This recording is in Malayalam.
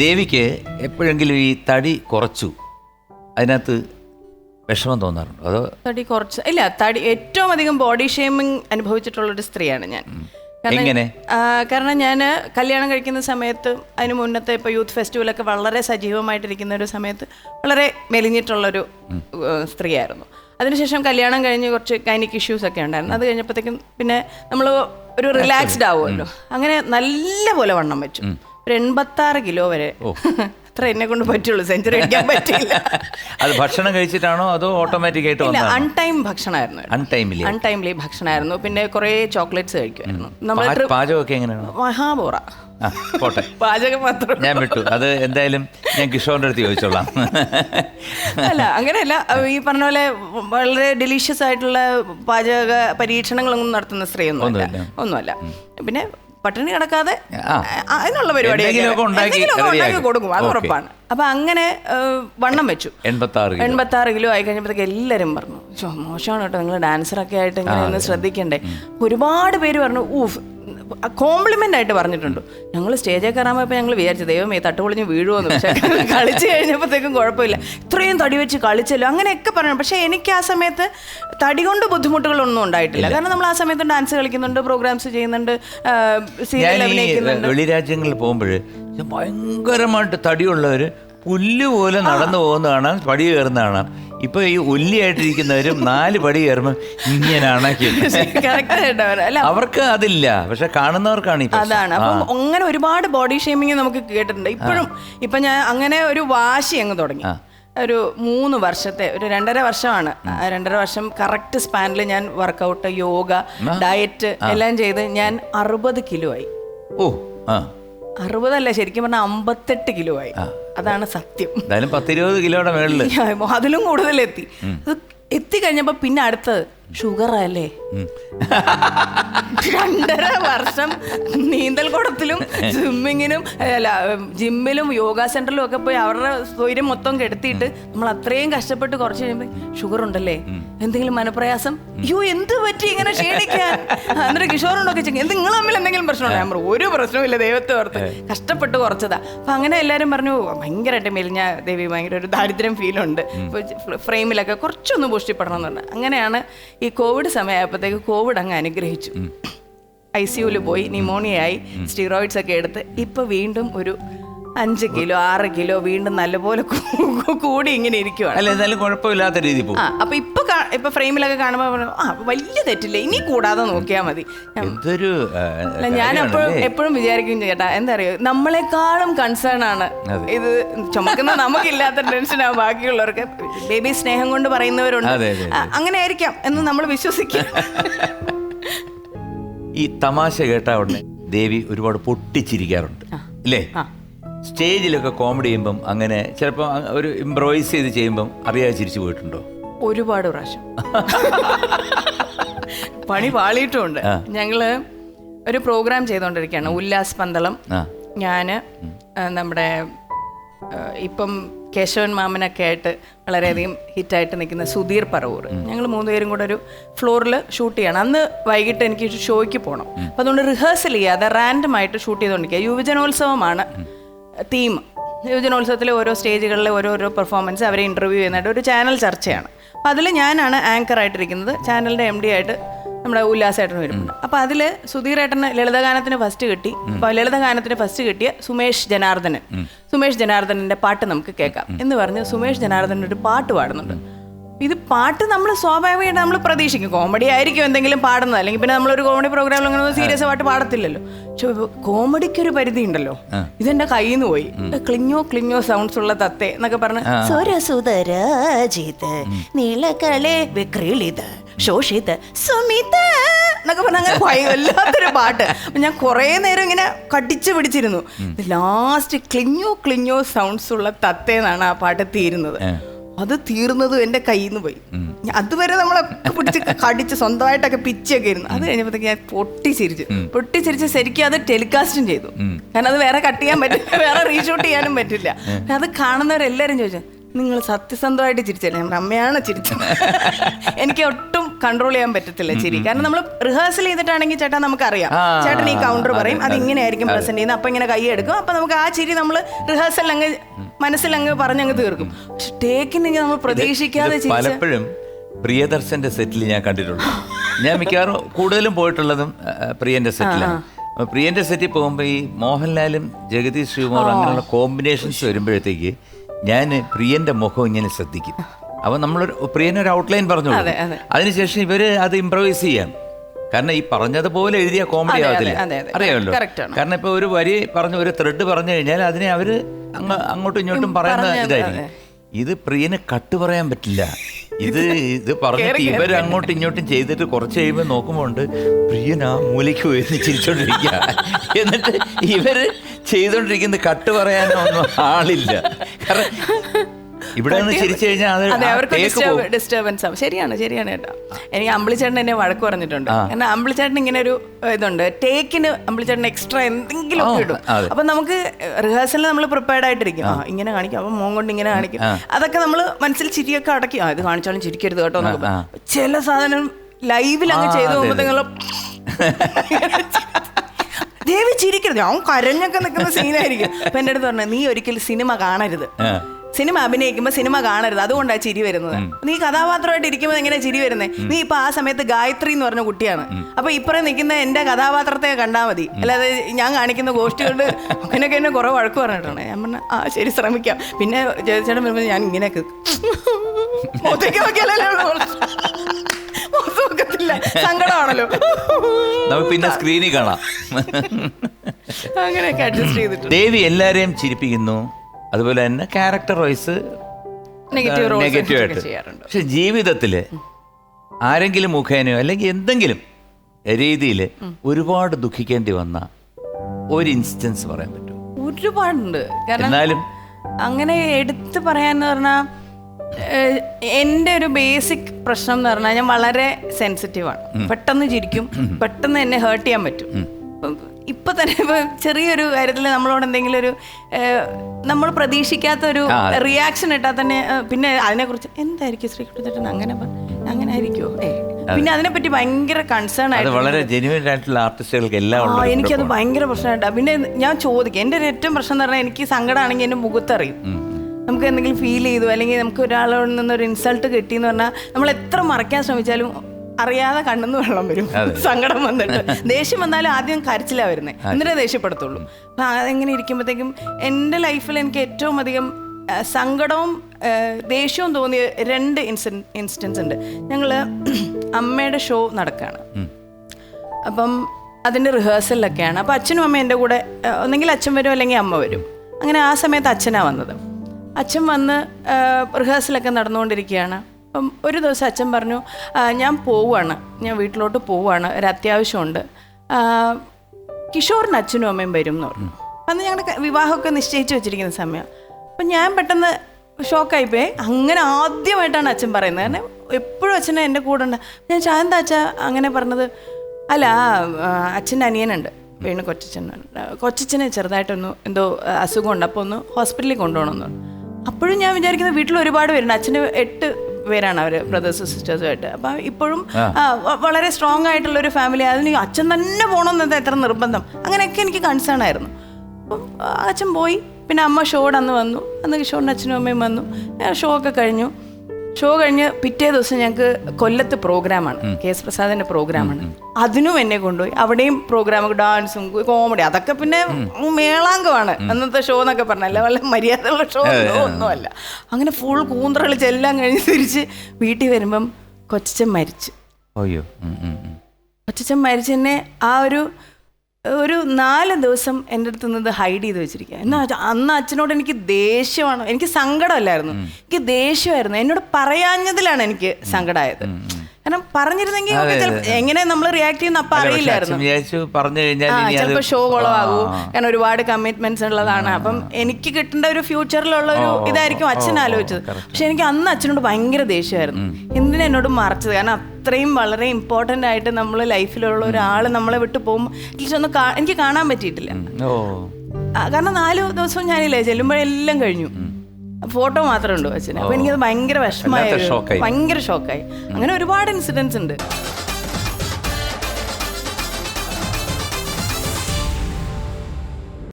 ദേവിക്ക് എപ്പോഴെങ്കിലും ഈ തടി കുറച്ചു അതിനകത്ത് വിഷമം തോന്നാറുണ്ടോ? അതോ തടി കുറച്ച് ഇല്ല തടി ഏറ്റവും അധികം ബോഡി ഷേമിങ് അനുഭവിച്ചിട്ടുള്ള ഒരു സ്ത്രീയാണ് ഞാൻ. കാരണം- എങ്ങനെ? ആ, കാരണം ഞാൻ കല്യാണം കഴിക്കുന്ന സമയത്ത് അതിന് മുന്നത്തെ ഇപ്പോൾ യൂത്ത് ഫെസ്റ്റിവലൊക്കെ വളരെ സജീവമായിട്ടിരിക്കുന്ന ഒരു സമയത്ത് വളരെ മെലിഞ്ഞിട്ടുള്ളൊരു സ്ത്രീയായിരുന്നു. അതിനുശേഷം കല്യാണം കഴിഞ്ഞ് കുറച്ച് കൈനിക് ഇഷ്യൂസ് ഒക്കെ ഉണ്ടായിരുന്നു. അത് കഴിഞ്ഞപ്പോഴത്തേക്കും പിന്നെ നമ്മൾ ഒരു റിലാക്സ്ഡ് ആവുമല്ലോ. അങ്ങനെ നല്ല പോലെ വണ്ണം വെച്ചു. ഒരു എൺപത്താറ് കിലോ വരെ. അത്ര എന്നെ കൊണ്ട് പറ്റുള്ളൂ. സെഞ്ചുറി അടിക്കാൻ പറ്റില്ല അത് ഭക്ഷണം കഴിച്ചിട്ടാണോ അതോ ഓട്ടോമാറ്റിക് ആയിട്ട് ഇല്ല അൺടൈം ഭക്ഷണമായിരുന്നു അൺടൈമിലി അൺടൈംലി ഭക്ഷണമായിരുന്നു. പിന്നെ കുറേ ചോക്ലേറ്റ്സ് കഴിക്കുമായിരുന്നു. നമ്മൾ പാചകമൊക്കെ എങ്ങനെയാണ്? മഹാബോറ. പോട്ടെ. പാചകം മാത്രം. ഞാൻ വിട്ടു. അത് എന്തായാലും ഞാൻ കിഷോറിന്റെ അടുത്ത് ചോദിച്ചോളാം. അല്ല അങ്ങനെയല്ല. ഈ പറഞ്ഞ പോലെ വളരെ ഡെലീഷ്യസ് ആയിട്ടുള്ള പാചക പരീക്ഷണങ്ങളൊന്നും നടത്തുന്ന സ്ത്രീ ഒന്നും ഒന്നുമല്ല. പിന്നെ പട്ടിണി കിടക്കാതെ അതിനുള്ള പരിപാടി ഉണ്ടാക്കി കൊടുക്കും അത്. ഉറപ്പാണ്. അപ്പൊ അങ്ങനെ വണ്ണം വെച്ചു. എൺപത്തി ആറ് കിലോ ആയി കഴിഞ്ഞപ്പോഴത്തേക്ക് എല്ലാരും പറഞ്ഞു "ചോ, മോശമാണ് കേട്ടോ നിങ്ങൾ ഡാൻസറൊക്കെ ആയിട്ട് ഇങ്ങനെ ഒന്ന് ശ്രദ്ധിക്കണ്ടേ. ഒരുപാട് പേര് പറഞ്ഞു ഊഫ് കോംപ്ലിമെന്റ് ആയിട്ട് പറഞ്ഞിട്ടുണ്ട്. ഞങ്ങൾ സ്റ്റേജിൽ കയറാൻ പോയപ്പോൾ ഞങ്ങൾ വിചാരിച്ചു ദൈവമേ തട്ടുപൊളിഞ്ഞ് വീഴുമെന്ന് പക്ഷേ കളിച്ച് കഴിഞ്ഞപ്പോഴത്തേക്കും കുഴപ്പമില്ല. ഇത്രയും തടി വെച്ച് കളിച്ചല്ലോ അങ്ങനെയൊക്കെ പറഞ്ഞു. പക്ഷേ എനിക്ക് ആ സമയത്ത് തടി കൊണ്ട് ബുദ്ധിമുട്ടുകളൊന്നും ഉണ്ടായിട്ടില്ല. കാരണം നമ്മൾ ആ സമയത്ത് ഡാൻസ് കളിക്കുന്നുണ്ട് പ്രോഗ്രാംസ് ചെയ്യുന്നുണ്ട് സീരിയൽ അഭിനയിക്കുന്നുണ്ട്. വെളിരാജ്യങ്ങളിൽ പോകുമ്പോൾ ഭയങ്കരമായിട്ട് തടിയുള്ളവർ പുല്ല് പോലെ നടന്നു പോകുന്ന കാണാം പടി കയറുന്ന കാണാം ഇപ്പൊ ഈ ഉല്ലിയായിട്ടിരിക്കുന്നവരും നാല് പടി കയറുമ്പോൾ അല്ല അവർക്ക് അതില്ല. പക്ഷെ കാണുന്നവർക്കാണ് അതാണ്. അപ്പം അങ്ങനെ ഒരുപാട് ബോഡി ഷേമിങ് നമുക്ക് കേട്ടിട്ടുണ്ട്. ഇപ്പോഴും ഇപ്പൊ ഞാൻ അങ്ങനെ ഒരു വാശി അങ്ങ് തുടങ്ങി. ഒരു മൂന്ന് വർഷത്തെ ഒരു രണ്ടര വർഷമാണ്. രണ്ടര വർഷം കറക്റ്റ് സ്പാനിൽ ഞാൻ വർക്കൗട്ട് യോഗ ഡയറ്റ് എല്ലാം ചെയ്ത് ഞാൻ അറുപത് കിലോ ആയി. ഓ അറുപതല്ല ശരിക്കും പറഞ്ഞാൽ അമ്പത്തെട്ട് കിലോ ആയി. അതാണ് സത്യം. എന്തായാലും പത്തിരുപത് കിലോയുടെ മേളിൽ അതിലും കൂടുതൽ എത്തി അത് എത്തിക്കഴിഞ്ഞപ്പോ പിന്നെ അടുത്തത്. ഷുഗർ അല്ലേ രണ്ടര വർഷം നീന്തൽ കുടത്തിലും സ്വിമ്മിങ്ങിനും അല്ല ജിമ്മിലും യോഗ സെന്ററിലും ഒക്കെ പോയി അവരുടെ സ്വൈര്യം മൊത്തം കെടുത്തിയിട്ട് നമ്മൾ അത്രയും കഷ്ടപ്പെട്ട് കുറച്ച് കഴിയുമ്പോൾ ഷുഗർ ഉണ്ടല്ലേ എന്തെങ്കിലും മനപ്രയാസം? അയ്യോ എന്ത് പറ്റി ഇങ്ങനെ ക്ഷീണിക്കാൻ? എന്നിട്ട് കിഷോറുണ്ടൊക്കെ ചെങ്ങ എന്ത് നിങ്ങൾ തമ്മിൽ എന്തെങ്കിലും പ്രശ്നമുണ്ടോ? ഞാൻ ഒരു പ്രശ്നമില്ല ദൈവത്തെ ഓർത്ത്. കഷ്ടപ്പെട്ട് കുറച്ചതാ. അപ്പൊ അങ്ങനെ എല്ലാവരും പറഞ്ഞു ഭയങ്കരമായിട്ട് മെലിഞ്ഞ ദേവി ഭയങ്കര ഒരു ദാരിദ്ര്യം ഫീലുണ്ട് ഫ്രെയിമിലൊക്കെ കുറച്ചൊന്ന് പുഷ്ടിപ്പെടണം എന്നുണ്ട് അങ്ങനെയാണ് ഈ കോവിഡ് സമയമായപ്പോഴത്തേക്ക് കോവിഡ് അങ്ങ് അനുഗ്രഹിച്ചു. ഐ സിയുവിൽ പോയി ന്യൂമോണിയ ആയി സ്റ്റീറോയിഡ്സ് ഒക്കെ എടുത്ത് ഇപ്പോൾ വീണ്ടും ഒരു അഞ്ച് കിലോ ആറ് കിലോ വീണ്ടും നല്ലപോലെ കൂടി ഇങ്ങനെ ഇരിക്കുവാണ്. അല്ല കുഴപ്പമില്ലാത്ത രീതി പോകും. ആ അപ്പൊ ഇപ്പൊ കാ- ഇപ്പൊ ഫ്രെയിമിലൊക്കെ കാണുമ്പോൾ ആ വലിയ തെറ്റില്ല ഇനി കൂടാതെ നോക്കിയാൽ മതി. ഞാൻ എന്തൊരു ആ, അല്ല ഞാൻ എപ്പോഴും കാര്യമാണല്ലേ? എപ്പോഴും വിചാരിക്കും ചേട്ടാ എന്താ അറിയോ നമ്മളെക്കാളും കൺസേൺ ആണ് ഇത് ചുമക്കുന്ന നമുക്കില്ലാത്ത ടെൻഷനാ ബാക്കിയുള്ളവർക്ക്. ബേബി സ്നേഹം കൊണ്ട് പറയുന്നവരുണ്ട്. അതെ, അതെ, ആ, അങ്ങനെ ആയിരിക്കാം എന്ന് നമ്മൾ വിശ്വസിക്കും. ഈ തമാശ കേട്ട ഉടനെ ദേവി ഒരുപാട് പൊട്ടിച്ചിരിക്കാറുണ്ട്. ഇല്ലേ ആ. സ്റ്റേജിലൊക്കെ കോമഡി ചെയ്യുമ്പം അങ്ങനെ ചിലപ്പോൾ ഒരു ഇംപ്രൊവൈസ് ചെയ്ത് ചെയ്യുമ്പം അറിയാതെ ചിരിച്ചു പോയിട്ടുണ്ടോ? ഒരുപാട് പ്രാവശ്യം. പണി പാളിയിട്ടുമുണ്ട് ഞങ്ങൾ ഒരു പ്രോഗ്രാം ചെയ്തുകൊണ്ടിരിക്കുകയാണ് ഉല്ലാസ് പന്തളം. ഞാൻ നമ്മുടെ ഇപ്പം കേശവൻ മാമനൊക്കെ ആയിട്ട് വളരെയധികം ഹിറ്റായിട്ട് നിൽക്കുന്ന സുധീർ പറവൂർ. ഞങ്ങൾ മൂന്നുപേരും കൂടെ ഒരു ഫ്ലോറിൽ ഷൂട്ട് ചെയ്യണം. അന്ന് വൈകിട്ട് എനിക്ക് ഷോയ്ക്ക് പോകണം അപ്പം അതുകൊണ്ട് റിഹേഴ്സൽ ചെയ്യാതെ റാൻഡമായിട്ട് ഷൂട്ട് ചെയ്തുകൊണ്ടിരിക്കുക യുവജനോത്സവമാണ്. തീം യുവജനോത്സവത്തിലെ ഓരോ സ്റ്റേജുകളിലെ ഓരോരോ പെർഫോമൻസ് അവരെ ഇന്റർവ്യൂ ചെയ്യുന്നതായിട്ട് ഒരു ചാനൽ ചർച്ചയാണ്. അപ്പോൾ അതിൽ ഞാനാണ് ആങ്കർ ആയിട്ടിരിക്കുന്നത്. ചാനലിന്റെ എം ഡി ആയിട്ട് നമ്മുടെ ഉല്ലാസേട്ടൻ വരുന്നുണ്ട് അപ്പോൾ അതിൽ സുധീറേട്ടന് ലളിതഗാനത്തിന് ഫസ്റ്റ് കിട്ടി. അപ്പോൾ ലളിതഗാനത്തിന് ഫസ്റ്റ് കിട്ടിയ സുമേഷ് ജനാർദ്ദനൻ. സുമേഷ് ജനാർദ്ദനന്റെ പാട്ട് നമുക്ക് കേൾക്കാം. എന്ന് പറഞ്ഞ് സുമേഷ് ജനാർദ്ദനൻ ഒരു പാട്ട് പാടുന്നുണ്ട്. ഇത് പാട്ട് നമ്മൾ സ്വാഭാവികമായിട്ട് നമ്മൾ പ്രതീക്ഷിക്കും. കോമഡി ആയിരിക്കും എന്തെങ്കിലും പാടുന്നത്. അല്ലെങ്കിൽ പിന്നെ നമ്മളൊരു കോമഡി പ്രോഗ്രാമിൽ അങ്ങനെ സീരിയസ് പാട്ട് പാടത്തില്ലല്ലോ. പക്ഷെ കോമഡിക്ക് ഒരു പരിധി ഉണ്ടല്ലോ ഇതെന്റെ കയ്യിൽ നിന്ന് പോയി ക്ലിഞ്ഞോ ക്ലിഞ്ഞോ സൗണ്ട്സ് ഉള്ള തത്തെ എന്നൊക്കെ പറഞ്ഞ സ്വരസുതരാജിത് നീലകളെ വിക്രീളിത് ശോഷിത് സുമിത എന്നൊക്കെ പറഞ്ഞ അങ്ങനെ വല്ലാത്തൊരു പാട്ട്. ഞാൻ കുറേ നേരം ഇങ്ങനെ കടിച്ചു പിടിച്ചിരുന്നു. ലാസ്റ്റ് ക്ലിഞ്ഞോ ക്ലിഞ്ഞോ സൗണ്ട്സ് ഉള്ള തത്തേന്നാണ് ആ പാട്ട് തീരുന്നത്. അത് തീർന്നത് എന്റെ കയ്യിൽ നിന്ന് പോയി അതുവരെ നമ്മളെ പിടിച്ച് കടിച്ച് സ്വന്തമായിട്ടൊക്കെ പിച്ചൊക്കെ ഇരുന്നു അത് കഴിഞ്ഞപ്പോഴത്തേക്ക് ഞാൻ പൊട്ടിച്ചിരിച്ചു. പൊട്ടിച്ചിരിച്ച് ശരിക്കും അത് ടെലികാസ്റ്റും ചെയ്തു. കാരണം അത് വേറെ കട്ട് ചെയ്യാൻ പറ്റില്ല വേറെ റീഷൂട്ട് ചെയ്യാനും പറ്റില്ല. അത് കാണുന്നവരെല്ലാവരും ചോദിച്ചു നിങ്ങൾ സത്യസന്ധമായിട്ട് ചിരിച്ചല്ലേ? അമ്മയാണ് ചിരിച്ചത്. എനിക്ക് ഒട്ടും കൺട്രോൾ ചെയ്യാൻ പറ്റത്തില്ല ചിരി. കാരണം നമ്മൾ റിഹേഴ്സൽ ചെയ്തിട്ടാണെങ്കിൽ ചേട്ടാ നമുക്കറിയാം. ചേട്ടൻ ഈ കൗണ്ടർ പറയും അത്. ഇങ്ങനെ ഇങ്ങനെയായിരിക്കും പ്രസന്റ് ചെയ്യുന്നത്. അപ്പൊ ഇങ്ങനെ കൈ എടുക്കും. അപ്പൊ നമുക്ക് ആ ചിരി നമ്മൾ റിഹേഴ്സൽ അങ്ങ് മനസ്സിൽ അങ്ങ് പറഞ്ഞങ്ങ് തീർക്കും. പക്ഷെ ടേക്കിനെങ്കിൽ നമ്മൾ പ്രതീക്ഷിക്കാതെ പലപ്പോഴും പ്രിയദർശന്റെ സെറ്റിൽ ഞാൻ കണ്ടിട്ടുള്ളൂ ഞാൻ മിക്കവാറും കൂടുതലും പോയിട്ടുള്ളതും പ്രിയന്റെ സെറ്റിലാണ്. പ്രിയന്റെ സെറ്റിൽ പോകുമ്പോൾ ഈ മോഹൻലാലും ജഗതി ശ്രീകുമാറും അങ്ങനെയുള്ള കോമ്പിനേഷൻസ് വരുമ്പോഴത്തേക്ക് ഞാൻ പ്രിയന്റെ മുഖം ഇങ്ങനെ ശ്രദ്ധിക്കും. അപ്പൊ നമ്മൾ പ്രിയനൊരു ഔട്ട്ലൈൻ പറഞ്ഞു അതെ, അതെ. അതിനുശേഷം ഇവർ അത് ഇംപ്രവൈസ് ചെയ്യാം. കാരണം ഈ പറഞ്ഞതുപോലെ എഴുതിയ കോമഡി ആവത്തില്ല. അറിയാമല്ലോ. കാരണം ഇപ്പൊ ഒരു വരി പറഞ്ഞ ഒരു ത്രെഡ് പറഞ്ഞു കഴിഞ്ഞാൽ അതിനെ അവർ അങ്ങ് അങ്ങോട്ടും ഇങ്ങോട്ടും പറയുന്ന ഇതായിരിക്കും. ഇത് പ്രിയന് കട്ട് പറയാൻ പറ്റില്ല. ഇത് ഇത് പറഞ്ഞിട്ട് ഇവർ അങ്ങോട്ടും ഇങ്ങോട്ടും ചെയ്തിട്ട് കുറച്ച് കഴിയുമ്പോൾ നോക്കുമ്പോൾ ഉണ്ട് പ്രിയൻ ആ മൂലയ്ക്ക് ഉയർന്ന് ചിരിച്ചോണ്ടിരിക്കുക എന്നിട്ട് ഇവർ ചെയ്തോണ്ടിരിക്കുന്നത് കട്ട് പറയാനോ ഒന്നും ആളില്ല. കാരണം ഇവിടെ നിന്ന് ചിരിച്ചു കഴിഞ്ഞാൽ. ഡിസ്റ്റർബൻസ് ആവും. ശരിയാണ് ശരിയാണ് കേട്ടോ. എനിക്ക് അമ്പിളിച്ചേട്ടൻ എന്നെ വഴക്ക് പറഞ്ഞിട്ടുണ്ട്. കാരണം അമ്പിളിച്ചേട്ടൻ ഇങ്ങനെ ഒരു ഇതുണ്ട്. ടേക്കിന് അമ്പിളിച്ചേട്ടൻ എക്സ്ട്രാ എന്തെങ്കിലും ഒക്കെ ഇടും. അപ്പൊ നമുക്ക് റിഹേഴ്സലിൽ നമ്മൾ പ്രിപ്പയർഡ് ആയിട്ടിരിക്കും. ആ. ഇങ്ങനെ കാണിക്കും. അപ്പൊ മോൻ കൊണ്ട് ഇങ്ങനെ കാണിക്കും. അതൊക്കെ നമ്മൾ മനസ്സിൽ ചിരിയൊക്കെ അടക്കി ആ ഇത് കാണിച്ചാലും ചിരിക്കരുത് കേട്ടോ ചില സാധനം ലൈവിൽ അങ്ങ് ചെയ്ത് പോകുമ്പോൾ നിങ്ങൾ ദേവി ചിരിക്കരുത്. അവൻ കരഞ്ഞൊക്കെ നിൽക്കുന്ന സീനായിരിക്കും അപ്പൊ എന്റെ അടുത്ത് പറഞ്ഞു നീ ഒരിക്കലും സിനിമ കാണരുത്. സിനിമ അഭിനയിക്കുമ്പോൾ സിനിമ കാണരുത്. അതുകൊണ്ടാണ് ചിരി വരുന്നത്. നീ കഥാപാത്രമായിട്ട് ഇരിക്കുമ്പോൾ എങ്ങനെ ചിരി വരുന്നത് നീ ഇപ്പൊ ആ സമയത്ത് ഗായത്രി എന്ന് പറഞ്ഞ കുട്ടിയാണ്. അപ്പൊ ഇപ്പറേ നിൽക്കുന്ന എന്റെ കഥാപാത്രത്തെ കണ്ടാൽ മതി. അല്ലാതെ ഞാൻ കാണിക്കുന്ന ഗോഷ്ടി കൊണ്ട് അങ്ങനെയൊക്കെ എന്നെ കുറെ വഴക്ക് പറഞ്ഞിട്ടുണ്ട്. ഞാൻ പറഞ്ഞ ആ ശരി ശ്രമിക്കാം. പിന്നെ ജയചേട്ടൻ വരുമ്പോൾ ഞാൻ ഇങ്ങനെയൊക്കെ സങ്കടമാണല്ലോ. പിന്നെ സ്ക്രീനിൽ കാണാം. അങ്ങനെയൊക്കെ അഡ്ജസ്റ്റ് ചെയ്തിട്ടുണ്ട്. ദേവി എല്ലാരെയും ചിരിപ്പിക്കുന്നു. അതുപോലെ തന്നെ ക്യാരക്ടർ വൈസ് നെഗറ്റീവായിട്ട് പക്ഷെ ജീവിതത്തിൽ ആരെങ്കിലും മുഖേനയോ അല്ലെങ്കിൽ എന്തെങ്കിലും രീതിയിൽ ഒരുപാട് ദുഃഖിക്കേണ്ടി വന്ന ഒരു ഇൻസ്റ്റൻസ് പറയാൻ പറ്റും ഒരുപാടുണ്ട്. എന്നാലും? അങ്ങനെ എടുത്തു പറയാന്ന് പറഞ്ഞാൽ എന്റെ ഒരു ബേസിക് പ്രശ്നം എന്ന് പറഞ്ഞാൽ ഞാൻ വളരെ സെൻസിറ്റീവാണ് പെട്ടെന്ന് ചിരിക്കും. പെട്ടെന്ന് എന്നെ ഹേർട്ട് ചെയ്യാൻ പറ്റും. ഇപ്പം തന്നെ ഇപ്പൊ ചെറിയൊരു കാര്യത്തിൽ നമ്മളോട് എന്തെങ്കിലും ഒരു നമ്മൾ പ്രതീക്ഷിക്കാത്ത ഒരു റിയാക്ഷൻ ഇട്ടാൽ തന്നെ പിന്നെ അതിനെക്കുറിച്ച് എന്തായിരിക്കും ശ്രീകുട്ടൻ അങ്ങനെ അങ്ങനെ ആയിരിക്കുമോ ഏ പിന്നെ അതിനെപ്പറ്റി ഭയങ്കര കൺസേൺ ആയിട്ട് വളരെ ജെന്യൂൻ ആയിട്ടുള്ള ആർട്ടിസ്റ്റുകൾക്ക് എല്ലാം എനിക്കത്. ഭയങ്കര പ്രശ്നമായിട്ടാണ് പിന്നെ ഞാൻ ചോദിക്കും എന്റെ ഒരു ഏറ്റവും പ്രശ്നം എന്ന് പറഞ്ഞാൽ എനിക്ക് സങ്കടമാണെങ്കിൽ എന്റെ മുഖത്തറിയും. നമുക്ക് എന്തെങ്കിലും ഫീൽ ചെയ്തു അല്ലെങ്കിൽ നമുക്ക് ഒരാളോട് ഒരു ഇൻസൾട്ട് കിട്ടിയെന്ന് പറഞ്ഞാൽ നമ്മൾ എത്ര മറയ്ക്കാൻ ശ്രമിച്ചാലും അറിയാതെ കണ്ണെന്ന് വെള്ളം വരും. സങ്കടം വന്നിട്ട്. ദേഷ്യം വന്നാലും ആദ്യം കരച്ചിലാ വരുന്നത് എന്നിട്ടേ ദേഷ്യപ്പെടത്തുള്ളൂ. അപ്പം അതെങ്ങനെ ഇരിക്കുമ്പോഴത്തേക്കും എന്റെ ലൈഫിൽ എനിക്ക് ഏറ്റവും അധികം സങ്കടവും ദേഷ്യവും തോന്നിയ രണ്ട് ഇൻസി ഇൻസ്റ്റൻസ് ഉണ്ട്. ഞങ്ങൾ അമ്മയുടെ ഷോ നടക്കുകയാണ് അപ്പം അതിന്റെ റിഹേഴ്സലിലൊക്കെയാണ്. അപ്പോൾ അച്ഛനും അമ്മയും എന്റെ കൂടെ ഒന്നെങ്കിൽ അച്ഛൻ വരും അല്ലെങ്കിൽ അമ്മ വരും. അങ്ങനെ ആ സമയത്ത് അച്ഛനാണ് വന്നത്. അച്ഛൻ വന്ന് റിഹേഴ്സലൊക്കെ നടന്നുകൊണ്ടിരിക്കുകയാണ്. അപ്പം ഒരു ദിവസം അച്ഛൻ പറഞ്ഞു ഞാൻ പോവുകയാണ്. ഞാൻ വീട്ടിലോട്ട് പോവുകയാണ്. ഒരു അത്യാവശ്യമുണ്ട്. കിഷോറിന് അച്ഛനും അമ്മയും വരും എന്ന് പറഞ്ഞു അന്ന് ഞങ്ങളുടെ വിവാഹമൊക്കെ നിശ്ചയിച്ച് വെച്ചിരിക്കുന്ന സമയം. അപ്പം ഞാൻ പെട്ടെന്ന് ഷോക്കായിപ്പോയി അങ്ങനെ ആദ്യമായിട്ടാണ് അച്ഛൻ പറയുന്നത്. കാരണം എപ്പോഴും അച്ഛനെ എന്റെ കൂടെ ഉണ്ട്. ഞാൻ ചാ എന്താ അച്ഛാ അങ്ങനെ പറഞ്ഞത്? അല്ല അച്ഛന്റെ അനിയനുണ്ട്. വീണ് കൊച്ചച്ഛൻ. കൊച്ചച്ഛന് ചെറുതായിട്ടൊന്ന് എന്തോ അസുഖമുണ്ട്. അപ്പോൾ ഒന്ന് ഹോസ്പിറ്റലിൽ കൊണ്ടുപോകണമെന്ന് അപ്പോഴും ഞാൻ വിചാരിക്കുന്നത് വീട്ടിൽ ഒരുപാട് പേരുണ്ട്. അച്ഛന് എട്ട് പേരാണ് അവർ ബ്രദേഴ്സും സിസ്റ്റേഴ്സുമായിട്ട് അപ്പം ഇപ്പോഴും വളരെ സ്ട്രോങ് ആയിട്ടുള്ള ഒരു ഫാമിലി അതിന് അച്ഛൻ തന്നെ പോകണമെന്നത് എത്ര നിർബന്ധം? അങ്ങനെയൊക്കെ എനിക്ക് കൺസേൺ ആയിരുന്നു. അപ്പം അച്ഛൻ പോയി. പിന്നെ അമ്മ ഷോയുടെ അന്ന് വന്നു. അന്ന് ഷോടിന് അച്ഛനും അമ്മയും വന്നു. ഷോ ഒക്കെ കഴിഞ്ഞു. ഷോ കഴിഞ്ഞ് പിറ്റേ ദിവസം ഞങ്ങൾക്ക് കൊല്ലത്ത് പ്രോഗ്രാമാണ്. കെ എസ് പ്രസാദിന്റെ പ്രോഗ്രാമാണ്. അതിനും എന്നെ കൊണ്ടുപോയി. അവിടെയും പ്രോഗ്രാം ഡാൻസും കോമഡി അതൊക്കെ പിന്നെ മേളാങ്കമാണ്. അന്നത്തെ ഷോ എന്നൊക്കെ പറഞ്ഞല്ല വല്ല മര്യാദയുള്ള ഷോ ഒന്നുമല്ല. അങ്ങനെ ഫുൾ കൂന്തറളിച്ച് എല്ലാം കഴിഞ്ഞ് തിരിച്ച് വീട്ടിൽ വരുമ്പം കൊച്ചൻ മരിച്ചു. അയ്യോ. ഉം. മരിച്ചെന്നെ ആ ഒരു ഒരു നാല് ദിവസം എന്റെ അടുത്ത് നിന്ന് ഹൈഡ് ചെയ്ത് വെച്ചിരിക്കുക എന്നാ അന്ന് അച്ഛനോട് എനിക്ക് ദേഷ്യമാണ് എനിക്ക് സങ്കടമല്ലായിരുന്നു. എനിക്ക് ദേഷ്യമായിരുന്നു. എന്നോട് പറയാഞ്ഞതിലാണ് എനിക്ക് സങ്കടമായത് കാരണം പറഞ്ഞിരുന്നെങ്കിൽ എങ്ങനെ നമ്മൾ റിയാക്ട് ചെയ്യുന്ന അപ്പൊ അറിയില്ലായിരുന്നു. പറഞ്ഞു കഴിഞ്ഞാൽ ചിലപ്പോൾ ഷോ കുളമാകൂ. കാരണം ഒരുപാട് കമ്മിറ്റ്മെന്റ്സ് ഉള്ളതാണ്. അപ്പം എനിക്ക് കിട്ടേണ്ട ഒരു ഫ്യൂച്ചറിലുള്ള ഒരു ഇതായിരിക്കും അച്ഛൻ ആലോചിച്ചത്. പക്ഷെ എനിക്ക് അന്ന് അച്ഛനോട് ഭയങ്കര ദേഷ്യമായിരുന്നു. എന്തിനാ എന്നോട് മറച്ചത്? കാരണം അത്രയും വളരെ ഇമ്പോർട്ടന്റ് ആയിട്ട് നമ്മൾ ലൈഫിലുള്ള ഒരാൾ നമ്മളെ വിട്ടു പോകുമ്പോൾ അറ്റ്ലീസ്റ്റ് ഒന്ന് എനിക്ക് കാണാൻ പറ്റിയിട്ടില്ല. കാരണം നാല് ദിവസവും ഞാനില്ലേ ചെല്ലുമ്പോഴെല്ലാം കഴിഞ്ഞു. ഫോട്ടോ മാത്രമേ ഉള്ളൂ അച്ഛനെ. അപ്പൊ എനിക്കത് ഭയങ്കര വിഷമമായി. ഭയങ്കര ഷോക്കായി. അങ്ങനെ ഒരുപാട് ഇൻസിഡൻസ് ഉണ്ട്.